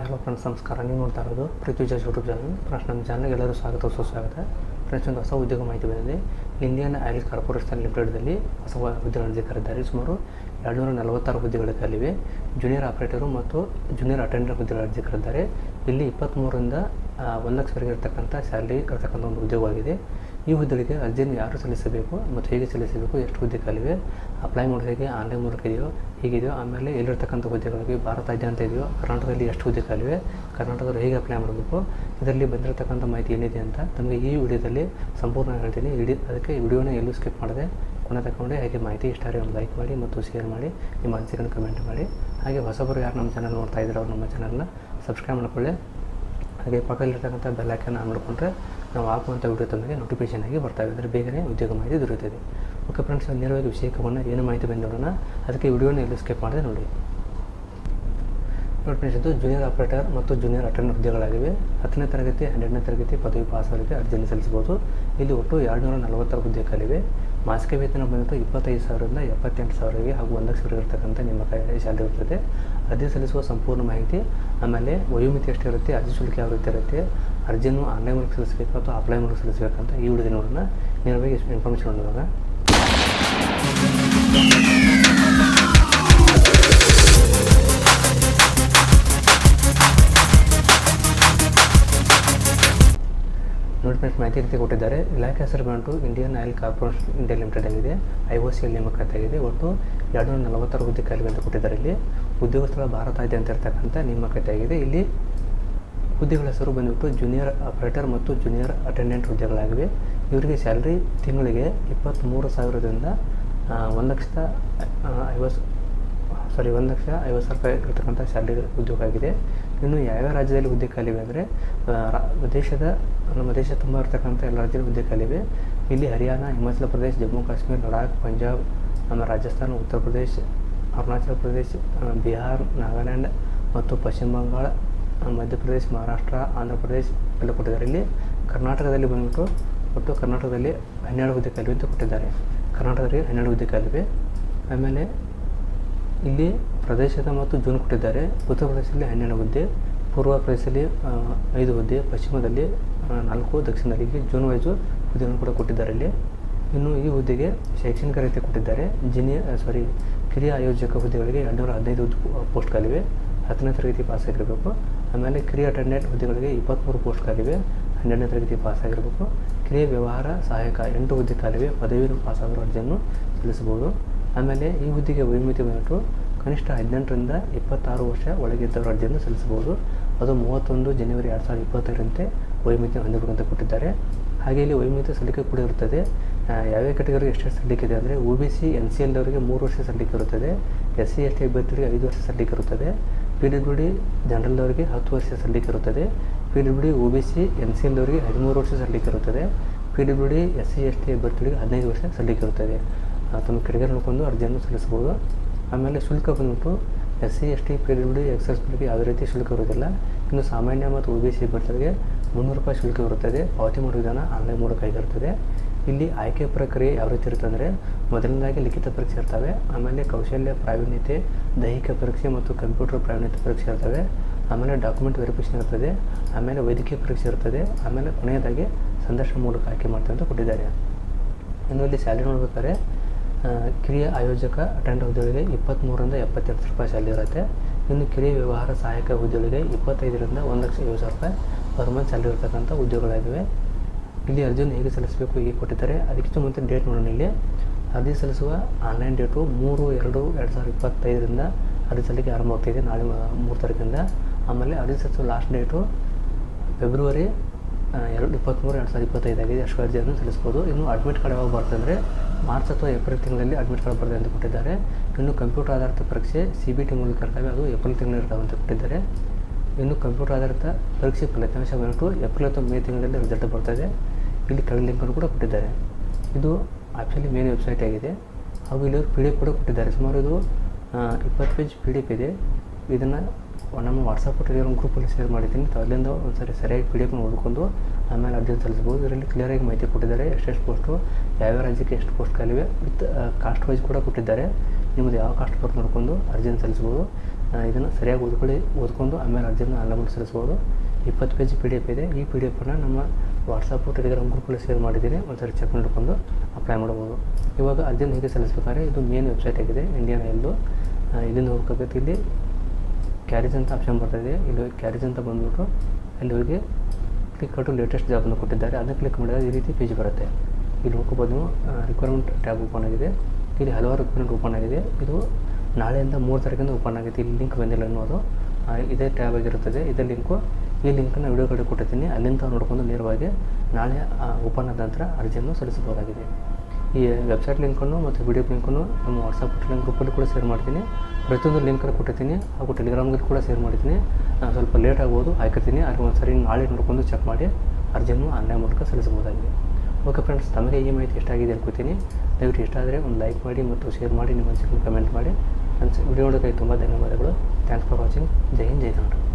Hello friends, ನಮಸ್ಕಾರ. ನೀವು ನೋಡ್ತಾ ಇರೋದು ಪೃಥ್ವಿಜಾಜ್ ಯೂಟ್ಯೂಬ್ ಚಾನಲ್ ಫ್ರೆಂಡ್ಸ್, ನಮ್ಮ ಚಾನಲ್ಗೆ ಎಲ್ಲರೂ ಸ್ವಾಗತ. ಸುಸ್ವಾಗತ ಫ್ರೆಂಡ್ಸ್, ಒಂದು ಹೊಸ ಉದ್ಯೋಗ ಮಾಹಿತಿ ಬಂದಿದೆ. ಇಂಡಿಯನ್ ಆಯಿಲ್ ಕಾರ್ಪೊರೇಷನ್ ಲಿಮಿಟೆಡ್ದಲ್ಲಿ ಹೊಸ ಹುದ್ದೆಗಳನ್ನು ಕರೆದಿದ್ದಾರೆ. ಸುಮಾರು ಎರಡುನೂರ ನಲವತ್ತಾರು ಹುದ್ದೆಗಳು ಖಾಲಿವೆ ಜೂನಿಯರ್ ಆಪರೇಟರು ಮತ್ತು ಜೂನಿಯರ್ ಅಟೆಂಡರ್ ಹುದ್ದೆಗಳ ಅರ್ಜಿ ಇಲ್ಲಿ ಇಪ್ಪತ್ತ್ಮೂರರಿಂದ ಒಂದು ಲಕ್ಷವರೆಗೆ ಇರತಕ್ಕಂಥ ಸ್ಯಾಲ್ರಿ ಇರತಕ್ಕಂಥ ಒಂದು ಉದ್ಯೋಗವಾಗಿದೆ. ಈ ಹುದ್ದೆಗಳಿಗೆ ಅರ್ಜಿಯನ್ನು ಯಾರು ಸಲ್ಲಿಸಬೇಕು ಮತ್ತು ಹೇಗೆ ಸಲ್ಲಿಸಬೇಕು, ಎಷ್ಟು ಹುದ್ದೆಗಳಿವೆ ಅಪ್ಲೈ ಮಾಡೋದು ಹೇಗೆ ಆನ್ಲೈನ್ ಮೂಲಕ ಇದೆಯೋ, ಹೀಗಿದೆಯೋ, ಆಮೇಲೆ ಎಲ್ಲಿರ್ತಕ್ಕಂಥ ಹುದ್ದೆಗಳಿಗೆ ಭಾರತಾದ್ಯಂತ ಇದೆಯೋ, ಕರ್ನಾಟಕದಲ್ಲಿ ಎಷ್ಟು ಹುದ್ದೆಗಳಿವೆ, ಕರ್ನಾಟಕದಲ್ಲಿ ಹೇಗೆ ಅಪ್ಲೈ ಮಾಡಬೇಕು, ಇದರಲ್ಲಿ ಬಂದಿರತಕ್ಕಂಥ ಮಾಹಿತಿ ಏನಿದೆ ಅಂತ ತಮಗೆ ಈ ವಿಡಿಯೋದಲ್ಲಿ ಸಂಪೂರ್ಣ ಹೇಳ್ತೀನಿ. ಇಡೀ ಅದಕ್ಕೆ ವಿಡಿಯೋನ ಎಲ್ಲೂ ಸ್ಕಿಪ್ ಮಾಡದೆ ಕೊನೆ ತಗೊಂಡೆ ಹಾಗೆ ಮಾಹಿತಿ ಇಷ್ಟ ಒಂದು ಲೈಕ್ ಮಾಡಿ ಮತ್ತು ಶೇರ್ ಮಾಡಿ, ನಿಮ್ಮ ಅನಿಸಿಕೆಯನ್ನು ಕಮೆಂಟ್ ಮಾಡಿ. ಹಾಗೆ ಹೊಸಬರು ಯಾರು ನಮ್ಮ ಚಾನಲ್ ನೋಡ್ತಾ ಇದ್ದಾರೆ ಅವ್ರು ನಮ್ಮ ಚಾನಲ್ನ ಸಬ್ಸ್ಕ್ರೈಬ್ ಮಾಡ್ಕೊಳ್ಳಿ. ಹಾಗೆ ಪಕ್ಕದಲ್ಲಿರ್ತಕ್ಕಂಥ ಬೆಲ್ ಐಕನ್ ಆನ್ ಮಾಡಿಕೊಂಡ್ರೆ ನಾವು ಹಾಕುವಂಥ ವಿಡಿಯೋ ತಮಗೆ ನೋಟಿಫಿಕೇಶನ್ ಆಗಿ ಬರ್ತಾವೆ ಅಂದರೆ ಬೇಗನೆ ಉದ್ಯೋಗ ಮಾಹಿತಿ ದೊರೆಯುತ್ತದೆ. ಓಕೆ ಫ್ರೆಂಡ್ಸ್ ನೇರವಾಗಿ ಬಂದ ಏನು ಮಾಹಿತಿ ಬಂದೋಣ ಅದಕ್ಕೆ ವಿಡಿಯೋನ ಎಲ್ಲೂ ಸ್ಕಿಪ್ ಮಾಡಿದೆ ನೋಡಿ. ನೋಡಿ ಫ್ರೆಂಡ್ಸ್ ಇದು ಜೂನಿಯರ್ ಆಪರೇಟರ್ ಮತ್ತು ಜೂನಿಯರ್ ಅಟೆಂಡ್ ಹುದ್ದೆಗಳಾಗಿವೆ. ಹತ್ತನೇ ತರಗತಿ, ಹನ್ನೆರಡನೇ ತರಗತಿ ಪದವಿ ಪಾಸ್ ಆಗಿದೆ ಅರ್ಜಿಯನ್ನು ಸಲ್ಲಿಸಬಹುದು. ಇಲ್ಲಿ ಒಟ್ಟು ಎರಡುನೂರ ನಲವತ್ತಾರು ಹುದ್ದೆ ಖಾಲಿವೆ ಮಾಸಿಕ ವೇತನ ಬಂದು ಇಪ್ಪತ್ತೈದು ಸಾವಿರದಿಂದ ಎಪ್ಪತ್ತೆಂಟು ಸಾವಿರಗೆ ಹಾಗೂ ಒಂದು ಲಕ್ಷವರೆಗೆ ಇರತಕ್ಕಂಥ ನಿಮ್ಮ ಶಾಲೆ ಇರ್ತದೆ ಅರ್ಜಿ ಸಲ್ಲಿಸುವ ಸಂಪೂರ್ಣ ಮಾಹಿತಿ ಆಮೇಲೆ ವಯೋಮಿತಿ ಎಷ್ಟಿರುತ್ತೆ, ಅರ್ಜಿ ಶುಲ್ಕ ಯಾವ ರೀತಿ ಇರುತ್ತೆ ಅರ್ಜಿಯನ್ನು ಆನ್ಲೈನ್ ಮೂಲಕ ಸಲ್ಲಿಸಬೇಕು ಅಥವಾ ಆಫ್ಲೈನ್ ಮೂಲಕ ಸಲ್ಲಿಸಬೇಕಂತ ಈ ವಿಡಿಯೋದಲ್ಲಿ ನೋಡೋಣ. ನೇರವಾಗಿ ಇನ್ಫಾರ್ಮೇಷನ್ ಇವಾಗ. ಮಾಹಿತಿ ರೀತಿ ಕೊಟ್ಟಿದ್ದಾರೆ. ಇಲಾಖೆ ಹೆಸರು ಬಂದು Indian oil corporation India limited ಆಗಿದೆ ಐ ಒ ಸಿ ಎಲ್ ನೇಮಕಾತಿ ಆಗಿದೆ ಒಟ್ಟು ಎರಡು ನೂರ ನಲವತ್ತಾರು ಹುದ್ದೆ ಖಾಲಿ ಅಂತ ಕೊಟ್ಟಿದ್ದಾರೆ ಇಲ್ಲಿ. ಉದ್ಯೋಗ ಸ್ಥಳ ಅಂತ ಇರ್ತಕ್ಕಂಥ ನೇಮಕಾತಿ ಆಗಿದೆ ಇಲ್ಲಿ ಹುದ್ದೆಗಳ ಹೆಸರು ಬಂದ್ಬಿಟ್ಟು ಜೂನಿಯರ್ ಆಪರೇಟರ್ ಮತ್ತು ಜೂನಿಯರ್ ಅಟೆಂಡೆಂಟ್ ಹುದ್ದೆಗಳಾಗಿವೆ. ಇವರಿಗೆ ಸ್ಯಾಲ್ರಿ ತಿಂಗಳಿಗೆ ಇಪ್ಪತ್ತ್ಮೂರು ಸಾವಿರದಿಂದ ಒಂದು ಲಕ್ಷದ ಐವತ್ತು ಸಾರಿ ಒಂದು ಲಕ್ಷ ಐವತ್ತು ಸಾವಿರ ರೂಪಾಯಿ ಇರ್ತಕ್ಕಂಥ ಸ್ಯಾಲ್ರಿ ಉದ್ಯೋಗ ಆಗಿದೆ. ಇನ್ನು ಯಾವ್ಯಾವ ರಾಜ್ಯದಲ್ಲಿ ಹುದ್ದೆ ಖಾಲಿವೆ ಅಂದರೆ ದೇಶದ ನಮ್ಮ ದೇಶ ತುಂಬ ಇರತಕ್ಕಂಥ ಎಲ್ಲ ರಾಜ್ಯದಲ್ಲಿ ಹುದ್ದೆ ಖಾಲಿವೆ ಇಲ್ಲಿ ಹರಿಯಾಣ, ಹಿಮಾಚಲ ಪ್ರದೇಶ, ಜಮ್ಮು, ಕಾಶ್ಮೀರ, ಲಡಾಖ್, ಪಂಜಾಬ್, ನಮ್ಮ ರಾಜಸ್ಥಾನ, ಉತ್ತರ ಪ್ರದೇಶ, ಅರುಣಾಚಲ ಪ್ರದೇಶ ಬಿಹಾರ್, ನಾಗಾಲ್ಯಾಂಡ್ ಮತ್ತು ಪಶ್ಚಿಮ ಬಂಗಾಳ ಮಧ್ಯಪ್ರದೇಶ, ಮಹಾರಾಷ್ಟ್ರ ಆಂಧ್ರ ಪ್ರದೇಶ ಎಲ್ಲ ಕೊಟ್ಟಿದ್ದಾರೆ. ಇಲ್ಲಿ ಕರ್ನಾಟಕದಲ್ಲಿ ಬಂದ್ಬಿಟ್ಟು ಒಟ್ಟು ಕರ್ನಾಟಕದಲ್ಲಿ ಹನ್ನೆರಡು ಹುದ್ದೆ ಖಾಲಿವೆ ಅಂತ ಕೊಟ್ಟಿದ್ದಾರೆ. ಕರ್ನಾಟಕದಲ್ಲಿ ಹನ್ನೆರಡು ಹುದ್ದೆ ಖಾಲಿವೆ ಆಮೇಲೆ ಇಲ್ಲಿ ಪ್ರದೇಶದ ಮತ್ತು ಜೂನ್ ಕೊಟ್ಟಿದ್ದಾರೆ. ಉತ್ತರ ಪ್ರದೇಶದಲ್ಲಿ ಹನ್ನೆರಡು ಹುದ್ದೆ, ಪೂರ್ವ ಪ್ರದೇಶದಲ್ಲಿ ಐದು ಹುದ್ದೆ, ಪಶ್ಚಿಮದಲ್ಲಿ ನಾಲ್ಕು ದಕ್ಷಿಣದಲ್ಲಿ ಜೂನ್ ವೈಸು ಹುದ್ದೆಯನ್ನು ಕೂಡ ಕೊಟ್ಟಿದ್ದಾರೆ ಇಲ್ಲಿ. ಇನ್ನು ಈ ಹುದ್ದೆಗೆ ಶೈಕ್ಷಣಿಕ ರೀತಿ ಕೊಟ್ಟಿದ್ದಾರೆ. ಜೀನಿಯರ್ ಸಾರಿ ಕಿರಿಯ ಆಯೋಜಕ ಹುದ್ದೆಗಳಿಗೆ ಎರಡುನೂರ ಹದಿನೈದು ಪೋಸ್ಟ್ ಕಲಿವೆ. ಹತ್ತನೇ ತರಗತಿ ಪಾಸ್ ಆಗಿರಬೇಕು ಆಮೇಲೆ ಕಿರಿಯ ಅಟೆಂಡೆಂಟ್ ಹುದ್ದೆಗಳಿಗೆ ಇಪ್ಪತ್ತ್ಮೂರು ಪೋಸ್ಟ್ಗಳಿವೆ. ಹನ್ನೆರಡನೇ ತರಗತಿ ಪಾಸಾಗಿರಬೇಕು. ಕಿರಿಯ ವ್ಯವಹಾರ ಸಹಾಯಕ ಎಂಟು ಹುದ್ದೆ ಖಾಲಿವೆ ಪದವಿಯನ್ನು ಪಾಸ್ ಆಗಿರೋ ಅರ್ಜಿಯನ್ನು ಸಲ್ಲಿಸಬಹುದು. ಆಮೇಲೆ ಈ ಹುದ್ದೆಗೆ ವೈಮಿತಿ ಬಂದ್ಬಿಟ್ಟು ಕನಿಷ್ಠ ಹದಿನೆಂಟರಿಂದ ಇಪ್ಪತ್ತಾರು ವರ್ಷ ಒಳಗಿದ್ದವರು ಅರ್ಜಿಯನ್ನು ಸಲ್ಲಿಸಬಹುದು. ಅದು ಮೂವತ್ತೊಂದು ಜನವರಿ ಎರಡು ಸಾವಿರದ ಇಪ್ಪತ್ತರಂತೆ ವೈಮಿತಿ ಅಂತ ಕೊಟ್ಟಿದ್ದಾರೆ. ಹಾಗೆ ಇಲ್ಲಿ ವೈಮಿತಿ ಸಲ್ಲಿಕೆ ಕೂಡ ಇರುತ್ತದೆ. ಯಾವ್ಯಾವ ಕೆಟಗರಿಗೆ ಎಷ್ಟು ಸಲ್ಲಿಕೆ ಇದೆ ಅಂದರೆ O B C, N C L ಅವರಿಗೆ ಮೂರು ವರ್ಷ ಸಲ್ಲಿಕೆ ಇರುತ್ತದೆ. ಎಸ್ ಸಿ, ಎಸ್ ಟಿ ಅಭ್ಯರ್ಥಿಗಳಿಗೆ ಐದು ವರ್ಷ ಸಲ್ಲಿಕೆ ಇರುತ್ತದೆ. ಪಿ ಡಬ್ಲ್ಯೂ ಡಿ ಜನರಲ್ದವರಿಗೆ ಹತ್ತು ವರ್ಷ ಸಲ್ಲಿಕೆ ಇರುತ್ತದೆ. P W D O B C N C ಎಲ್ದವರಿಗೆ ಹದಿಮೂರು ವರ್ಷ ಸಲ್ಲಿಕೆ ಇರುತ್ತದೆ. P W D S C, S T ಅಭ್ಯರ್ಥಿಗಳಿಗೆ ಹದಿನೈದು ವರ್ಷ ಸಲ್ಲಿಕೆ ಇರುತ್ತದೆ. ತಮ್ಮ ಕೆಟಗರಿ ನೋಡಿಕೊಂಡು ಅರ್ಜಿಯನ್ನು ಸಲ್ಲಿಸ್ಬೋದು ಆಮೇಲೆ ಶುಲ್ಕ ಬಂದ್ಬಿಟ್ಟು S C, S T P W D ಎಕ್ಸಸ್ಗಳಿಗೆ ಯಾವುದೇ ರೀತಿ ಶುಲ್ಕ ಇರುವುದಿಲ್ಲ. ಇನ್ನು ಸಾಮಾನ್ಯ ಮತ್ತು ಒ ಬಿ ಸಿ ಅಭ್ಯರ್ಥಿಗಳಿಗೆ ಮುನ್ನೂರು ರೂಪಾಯಿ ಶುಲ್ಕ ಇರುತ್ತದೆ ಪಾವತಿ ಮಾಡುವ ವಿಧಾನ ಆನ್ಲೈನ್ ಮೂಲಕ ಆಗಿರ್ತದೆ ಇಲ್ಲಿ ಆಯ್ಕೆ ಪ್ರಕ್ರಿಯೆ ಯಾವ ರೀತಿ ಇರುತ್ತೆ ಅಂದರೆ ಮೊದಲನೇದಾಗಿ ಲಿಖಿತ ಪರೀಕ್ಷೆ ಇರ್ತವೆ, ಆಮೇಲೆ ಕೌಶಲ್ಯ, ಪ್ರಾವೀಣ್ಯತೆ, ದೈಹಿಕ ಪರೀಕ್ಷೆ ಮತ್ತು ಕಂಪ್ಯೂಟರ್ ಪ್ರಾವೀಣ್ಯತೆ ಪರೀಕ್ಷೆ ಇರ್ತವೆ, ಆಮೇಲೆ ಡಾಕ್ಯುಮೆಂಟ್ ವೆರಿಫಿಕೇಷನ್ ಇರ್ತದೆ, ಆಮೇಲೆ ವೈದ್ಯಕೀಯ ಪರೀಕ್ಷೆ ಇರ್ತದೆ, ಆಮೇಲೆ ಕೊನೆಯದಾಗಿ ಸಂದರ್ಶನ ಮೂಲಕ ಆಯ್ಕೆ ಮಾಡ್ತಾರೆ ಅಂತ ಕೊಟ್ಟಿದ್ದಾರೆ. ಇನ್ನು ಇಲ್ಲಿ ಸ್ಯಾಲ್ರಿ ನೋಡ್ಬೇಕಾದ್ರೆ ಕಿರಿಯ ಆಯೋಜಕ ಅಟೆಂಡ್ ಹುದ್ದೆಗಳಿಗೆ ಇಪ್ಪತ್ತ್ಮೂರರಿಂದ ಎಪ್ಪತ್ತೆರಡು ರೂಪಾಯಿ ಸ್ಯಾಲರಿ ಇರುತ್ತೆ. ಇನ್ನು ಕಿರಿಯ ವ್ಯವಹಾರ ಸಹಾಯಕ ಹುದ್ದೆಗಳಿಗೆ ಇಪ್ಪತ್ತೈದರಿಂದ ಒಂದು ಲಕ್ಷ ಏಳು ಸಾವಿರ ರೂಪಾಯಿ ಪರ್ ಮಂತ್ ಸ್ಯಾಲ್ರಿ ಇರ್ತಕ್ಕಂಥ ಉದ್ಯೋಗಗಳಾಗಿವೆ ಇಲ್ಲಿ ಅರ್ಜಿಯನ್ನು ಹೇಗೆ ಸಲ್ಲಿಸಬೇಕು, ಹೇಗೆ ಕೊಟ್ಟಿದ್ದಾರೆ, ಅದಕ್ಕಿಂತ ಮುಂಚೆ ಡೇಟ್ ನೋಡೋಣ ಇಲ್ಲಿ. ಅರ್ಜಿ ಸಲ್ಲಿಸುವ ಆನ್ಲೈನ್ ಡೇಟು ಮೂರು ಎರಡು ಎರಡು ಸಾವಿರದ ಇಪ್ಪತ್ತೈದರಿಂದ ಅರ್ಜಿ ಸಲ್ಲಿಕೆ ಆರಂಭ ಆಗ್ತಾಯಿದೆ ನಾಳೆ ಮೂರು ತಾರೀಕಿಂದ. ಆಮೇಲೆ ಅರ್ಜಿ ಸಲ್ಲಿಸುವ ಲಾಸ್ಟ್ ಡೇಟು ಫೆಬ್ರವರಿ ಎರಡು ಇಪ್ಪತ್ತ್ಮೂರು ಎರಡು ಸಾವಿರದ ಇಪ್ಪತ್ತೈದಾಗಿದೆ ಅಷ್ಟು ಅರ್ಜಿಯನ್ನು ಸಲ್ಲಿಸ್ಬೋದು. ಇನ್ನು ಅಡ್ಮಿಟ್ ಕಾರ್ಡ್ ಯಾವಾಗ ಬರ್ತಂದರೆ ಮಾರ್ಚ್ ಅಥವಾ ಏಪ್ರಿಲ್ ತಿಂಗಳಲ್ಲಿ ಅಡ್ಮಿಟ್ ಕಾರ್ಡ್ ಬರ್ತದೆ ಅಂತ ಕೊಟ್ಟಿದ್ದಾರೆ. ಇನ್ನು ಕಂಪ್ಯೂಟರ್ ಆಧಾರಿತ ಪರೀಕ್ಷೆ ಸಿ ಬಿ ಟಿ ಮೂಲಕ ಇರ್ತವೆ ಅದು ಏಪ್ರಿಲ್ ತಿಂಗಳಲ್ಲಿ ಇರ್ತವೆ ಅಂತ ಕೊಟ್ಟಿದ್ದಾರೆ. ಇನ್ನು ಕಂಪ್ಯೂಟರ್ ಆಧಾರಿತ ಪರೀಕ್ಷೆ ಫಲಿತಾಂಶ ಬಂದ್ಬಿಟ್ಟು ಏಪ್ರಿಲ್ ಅಥವಾ ಮೇ ತಿಂಗಳಲ್ಲಿ ರಿಸಲ್ಟ್ ಬರ್ತದೆ ಇಲ್ಲಿ ಕೆಳಗೆ ಲಿಂಕನ್ನು ಕೂಡ ಕೊಟ್ಟಿದ್ದಾರೆ. ಇದು ಆ್ಯಕ್ಚುಲಿ ಮೇನ್ ವೆಬ್ಸೈಟ್ ಆಗಿದೆ. ಹಾಗೂ ಇಲ್ಲಿ ಪಿ ಡಿ ಎಫ್ ಕೂಡ ಕೊಟ್ಟಿದ್ದಾರೆ. ಸುಮಾರು ಇದು ಇಪ್ಪತ್ತು ಪೇಜ್ ಪಿ ಡಿ ಎಫ್ ಇದೆ. ಇದನ್ನು ನಮ್ಮ ವಾಟ್ಸಪ್ ಒಂದು ಗ್ರೂಪಲ್ಲಿ ಶೇರ್ ಮಾಡಿದ್ದೀನಿ. ಅಲ್ಲಿಂದ ಒಂದು ಸರಿ ಸರಿಯಾಗಿ ಪಿ ಡಿ ಎಫ್ನ ಓದ್ಕೊಂಡು ಆಮೇಲೆ ಅರ್ಜಿ ಸಲ್ಲಿಸ್ಬೋದು ಇದರಲ್ಲಿ ಕ್ಲಿಯರಾಗಿ ಮಾಹಿತಿ ಕೊಟ್ಟಿದ್ದಾರೆ. ಎಷ್ಟೆಷ್ಟು ಪೋಸ್ಟು ಯಾವ್ಯಾವ ರಾಜ್ಯಕ್ಕೆ ಎಷ್ಟು ಪೋಸ್ಟ್ಗಳಿವೆ ವಿತ್ ಕಾಸ್ಟ್ ವೈಸ್ ಕೂಡ ಕೊಟ್ಟಿದ್ದಾರೆ. ನಿಮ್ಮದು ಯಾವ ಕಾಸ್ಟ್ ಬರುತ್ತೆ ನೋಡ್ಕೊಂಡು ಅರ್ಜಿನ ಸಲ್ಲಿಸ್ಬೋದು ಇದನ್ನು ಸರಿಯಾಗಿ ಓದ್ಕೊಳ್ಳಿ, ಓದ್ಕೊಂಡು ಆಮೇಲೆ ಅರ್ಜಿಯನ್ನು ಆನ್ಲೈನ್ ಸಲ್ಲಿಸ್ಬೋದು ಇಪ್ಪತ್ತು ಪೇಜ್ ಪಿ ಡಿ ಎಫ್ ಇದೆ. ಈ ಪಿ ಡಿ ಎಫನ್ನು ನಮ್ಮ ವಾಟ್ಸಪ್ಪು ಟೆಲಿಗ್ರಾಮ್ ಗ್ರೂಪಲ್ಲಿ ಶೇರ್ ಮಾಡಿದ್ದೀನಿ ಒಂದ್ಸರಿ ಚೆಕ್ ಮಾಡಿಕೊಂಡು ಅಪ್ಲೈ ಮಾಡ್ಬೋದು. ಇವಾಗ ಅರ್ಜಿನ ಹೇಗೆ ಸಲ್ಲಿಸ್ಬೇಕಾದ್ರೆ ಇದು ಮೇನ್ ವೆಬ್ಸೈಟ್ ಆಗಿದೆ ಇಂಡಿಯನ್ ಆಯಿಲ್ದು ಇಲ್ಲಿಂದ ಹೋಗ್ಬೇಕಾಗುತ್ತೆ ಇಲ್ಲಿ ಕ್ಯಾರೇಜ್ ಅಂತ ಆಪ್ಷನ್ ಬರ್ತಾಯಿದೆ ಇಲ್ಲಿ ಕ್ಯಾರೇಜ್ ಅಂತ ಬಂದ್ಬಿಟ್ಟು ಅಲ್ಲಿ ಹೋಗಿ ಕ್ಲಿಕ್ ಟು ಲೇಟೆಸ್ಟ್ ಜಾಬನ್ನು ಕೊಟ್ಟಿದ್ದಾರೆ. ಅದನ್ನು ಕ್ಲಿಕ್ ಮಾಡಿದಾಗ ಈ ರೀತಿ ಪೇಜ್ ಬರುತ್ತೆ. ಇಲ್ಲಿ ಹೋಗ್ಬೋದು ನೀವು ರಿಕ್ವೈರ್ಮೆಂಟ್ ಟ್ಯಾಬ್ ಓಪನ್ ಆಗಿದೆ. ಇಲ್ಲಿ ಹಲವಾರು ರಿಕ್ವೈರ್ಮೆಂಟ್ ಓಪನ್ ಆಗಿದೆ. ಇದು ನಾಳೆಯಿಂದ ಮೂರು ತಾರೀಕಿಂದ ಓಪನ್ ಆಗಿದೆ. ಇಲ್ಲಿ ಲಿಂಕ್ ಬಂದಿಲ್ಲ ಅನ್ನೋದು ಇದೇ ಟ್ಯಾಬ್ ಆಗಿರುತ್ತದೆ. ಇದೇ ಲಿಂಕು ಈ ಲಿಂಕನ್ನು ವಿಡಿಯೋ ಕಡೆ ಕೊಟ್ಟಿರ್ತೀನಿ ಅಲ್ಲಿಂದ ನೋಡ್ಕೊಂಡು ನೇರವಾಗಿ ನಾಳೆ ಓಪನ್ ಆದ ನಂತರ ಅರ್ಜಿಯನ್ನು ಸಲ್ಲಿಸಬಹುದಾಗಿದೆ. ಈ ವೆಬ್ಸೈಟ್ ಲಿಂಕನ್ನು ಮತ್ತು ವಿಡಿಯೋ ಲಿಂಕನ್ನು ನಮ್ಮ ವಾಟ್ಸಪ್ ಲಿಂಕ್ ಗ್ರೂಪಲ್ಲಿ ಕೂಡ ಶೇರ್ ಮಾಡ್ತೀನಿ. ಪ್ರತಿಯೊಂದು ಲಿಂಕನ್ನು ಕೊಟ್ಟಿರ್ತೀನಿ ಹಾಗೂ ಟೆಲಿಗ್ರಾಮ್ಗೆ ಕೂಡ ಶೇರ್ ಮಾಡ್ತೀನಿ. ನಾನು ಸ್ವಲ್ಪ ಲೇಟ್ ಆಗ್ಬೋದು, ಹಾಕಿರ್ತೀನಿ. ಅದಕ್ಕೆ ಒಂದು ಸರಿ ನಾಳೆ ನೋಡ್ಕೊಂಡು ಚೆಕ್ ಮಾಡಿ ಅರ್ಜಿಯನ್ನು ಆನ್ಲೈನ್ ಮೂಲಕ ಸಲ್ಲಿಸಬಹುದಾಗಿದೆ. ಓಕೆ ಫ್ರೆಂಡ್ಸ್ ತಮಗೆ ಈ ಮಾಹಿತಿ ಎಷ್ಟಾಗಿದೆ ಅನ್ಕೋತೀನಿ. ದಯವಿಟ್ಟು ಇಷ್ಟ ಆದರೆ ಒಂದು ಲೈಕ್ ಮಾಡಿ ಮತ್ತು ಶೇರ್ ಮಾಡಿ, ನಿಮ್ಮ ಅನಿಸಿಕೆ ಕಮೆಂಟ್ ಮಾಡಿ. ನನ್ನ ವಿಡಿಯೋ ನೋಡೋದಕ್ಕೆ ತುಂಬ ಧನ್ಯವಾದಗಳು. Thanks for watching Jai Hind, Jai Kannada.